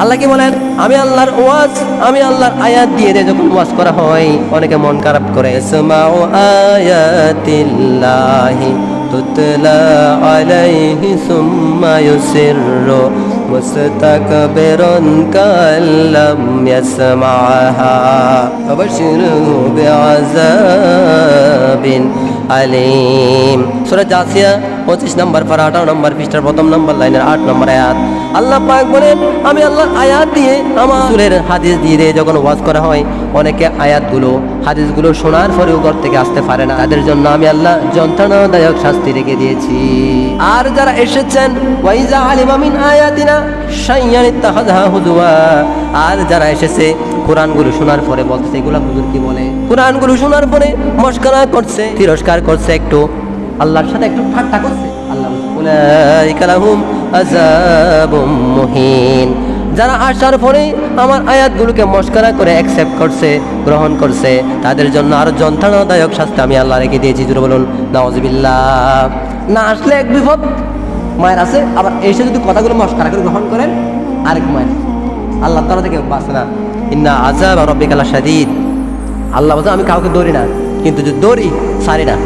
আল্লাহ কি বলেন? আমি আল্লাহর ওয়াজ, আমি আল্লাহর আয়াত দিয়ে দিয়ে যখন ওয়াজ করা হয়, অনেকে মন খারাপ করে। আয়াতিল্লাহি আলাইহি কাল্লাম আলিম। সূরা জাসিয়া 25 নম্বর পারা 18 নম্বর পৃষ্ঠার প্রথম নম্বর লাইনের আট নম্বর আয়াত। আল্লাহ পাক বলেন, আমি আল্লাহর আয়াত দিয়ে আমার রাসূলের হাদিস দিয়ে দিয়ে যখন ওয়াজ করা হয়, অনেকে আয়াতগুলো, হাদিসগুলো শোনার পরেও ঘর থেকে আসতে পারে না। তাদের জন্য আমি আল্লাহ যন্ত্রণাদায়ক শাস্তি রেখে দিয়েছি। আর যারা এসেছেন, ওয়াইজা আলিমা মিন আয়াতিনা হুজুয়া আর যারা এসেছে কোরআন কোরআনগুলো শোনার পরে বলছে এগুলা হুজুর কি বলে? কোরআন কোরআনগুলো শোনার পরে মস্করা করছে, তিরস্কার করছে একটু। আল্লাহর সাথে একটু ঠাট্টা করছে। আল্লাহ যারা আসার পরে আমার আয়াতগুলোকে মস্করা করে অ্যাকসেপ্ট করছে, গ্রহণ করছে, তাদের জন্য আরও যন্ত্রণাদায়ক শাস্তি আমি আল্লাহ রেখে দিয়েছি। জুড়ে বলুন নওয়াজবিল্লাহ না আসলে এক বিপদ, মায়ের আছে, আবার এসে যদি কথাগুলো মস্করা করে গ্রহণ করেন, আরেক মায়ের। আল্লাহ তারা থেকে বাঁচে না। ইন্না আজাব রব্বিকালা শাদীদ আল্লাহ বলছে, আমি কাউকে দৌড়ি না, কিন্তু যদি দৌড়ি সারি না।